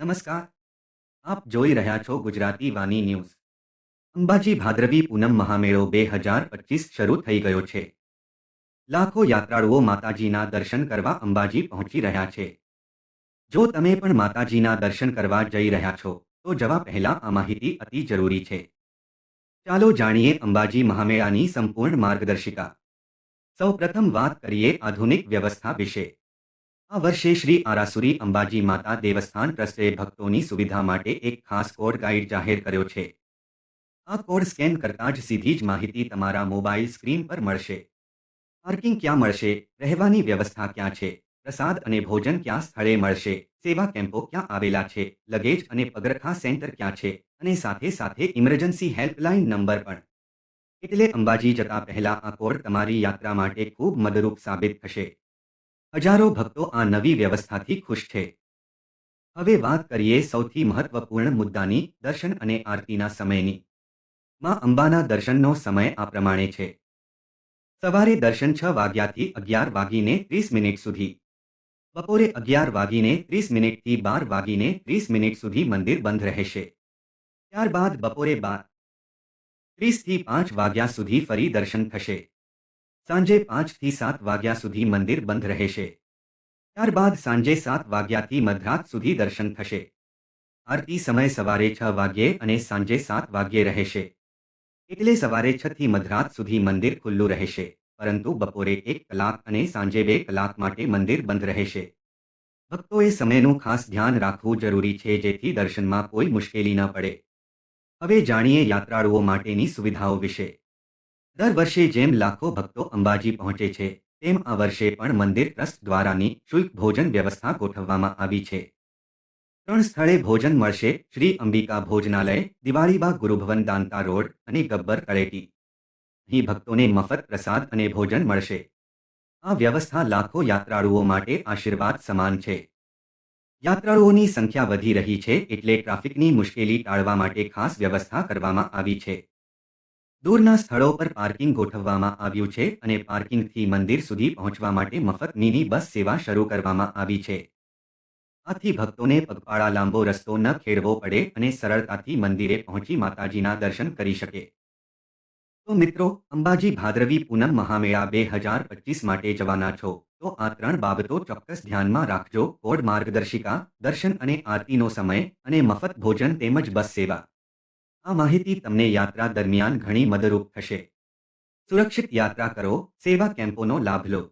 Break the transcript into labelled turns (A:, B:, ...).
A: નમસ્કાર. આપ જોઈ રહ્યા છો ગુજરાતી વાણી ન્યૂઝ. અંબાજી ભાદ્રવી પૂનમ મહામેળો બે હજાર પચીસ શરૂ થઈ ગયો છે. લાખો યાત્રાળુઓ માતાજીના દર્શન કરવા અંબાજી પહોંચી રહ્યા છે. જો તમે પણ માતાજીના દર્શન કરવા જઈ રહ્યા છો, તો જવા પહેલા આ માહિતી અતિ જરૂરી છે. ચાલો જાણીએ અંબાજી મહામેળાની સંપૂર્ણ માર્ગદર્શિકા. સૌપ્રથમ વાત કરીએ આધુનિક વ્યવસ્થા વિશે. આ વર્ષે શ્રી આરાસુરી અંબાજી માતા દેવસ્થાન ટ્રસ્ટે ભક્તોની સુવિધા માટે એક ખાસ કોડ ગાઈડ જાહેર કર્યો છે. આ કોડ સ્કેન કરતાં જ સીધી જ માહિતી તમારા મોબાઈલ સ્ક્રીન પર મળશે. પાર્કિંગ ક્યાં મળશે? રહેવાની વ્યવસ્થા ક્યાં છે? પ્રસાદ અને ભોજન ક્યાં સ્થળે મળશે? સેવા કેમ્પો ક્યાં આવેલા છે? લગેજ અને પગરખા સેન્ટર ક્યાં છે? અને સાથે સાથે ઇમરજન્સી હેલ્પલાઇન નંબર પણ. એટલે અંબાજી જતા પહેલા આ કોડ તમારી યાત્રા માટે ખૂબ મદદરૂપ સાબિત થશે. હજારો ભક્તો આ નવી વ્યવસ્થાથી ખુશ છે. હવે વાત કરીએ સૌથી મહત્વપૂર્ણ મુદ્દાની, દર્શન અને આરતીના સમયની. માં અંબાના દર્શનનો સમય આ પ્રમાણે છે. સવારે દર્શન છ વાગ્યાથી અગિયાર વાગીને ત્રીસ મિનિટ સુધી. બપોરે અગિયાર વાગીને ત્રીસ મિનિટથી બાર વાગીને ત્રીસ મિનિટ સુધી મંદિર બંધ રહેશે. ત્યારબાદ બપોરે બાર ત્રીસથી પાંચ વાગ્યા સુધી ફરી દર્શન થશે. સાંજે પાંચથી સાત વાગ્યા સુધી મંદિર બંધ રહેશે. ત્યારબાદ સાંજે સાત વાગ્યાથી મધરાત સુધી દર્શન થશે. આરતી સમય સવારે છ વાગ્યે અને સાંજે સાત વાગ્યે રહેશે. એટલે સવારે છ થી મધરાત સુધી મંદિર ખુલ્લું રહેશે, પરંતુ બપોરે એક કલાક અને સાંજે બે કલાક માટે મંદિર બંધ રહેશે. ભક્તોએ સમયનું ખાસ ધ્યાન રાખવું જરૂરી છે જેથી દર્શનમાં કોઈ મુશ્કેલી ન પડે. હવે જાણીએ યાત્રાળુઓ માટેની સુવિધાઓ વિશે. દર વર્ષે જેમ લાખો ભક્તો અંબાજી પહોંચે છે, તેમ આ વર્ષે પણ મંદિર ટ્રસ્ટ દ્વારાની શુલ્ક ભોજન વ્યવસ્થા ગોઠવવામાં આવી છે. ત્રણ સ્થળે ભોજન મળશે, શ્રી અંબિકા ભોજનાલય, દિવાળીબાગ ગુરુભવન દાંતા રોડ અને ગબ્બર તળેટી અહીં ભક્તોને મફત પ્રસાદ અને ભોજન મળશે. આ વ્યવસ્થા લાખો યાત્રાળુઓ માટે આશીર્વાદ સમાન છે. યાત્રાળુઓની સંખ્યા વધી રહી છે, એટલે ટ્રાફિકની મુશ્કેલી ટાળવા માટે ખાસ વ્યવસ્થા કરવામાં આવી છે. દૂરના સ્થળો પર પાર્કિંગ ગોઠવવામાં આવ્યું છે અને પાર્કિંગથી મંદિર સુધી પહોંચવા માટે મફત મિની બસ સેવા શરૂ કરવામાં આવી છે. આથી ભક્તોને પગપાળા લાંબો રસ્તો ન ખેડવો પડે અને સરળતાથી મંદિરે પહોંચી માતાજીના દર્શન કરી શકે. તો મિત્રો, અંબાજી ભાદરવી પૂનમ મહામેળા બે હજાર પચીસ માટે જવાના છો. તો આ ત્રણ બાબતો ચોક્કસ ધ્યાનમાં રાખજો. કોડ માર્ગદર્શિકા, દર્શન અને આરતીનો સમય અને મફત ભોજન તેમજ બસ સેવા. આ માહિતી તમને યાત્રા દરમિયાન ઘણી મદદરૂપ થશે. સુરક્ષિત યાત્રા કરો, સેવા કેમ્પોનો લાભ લો.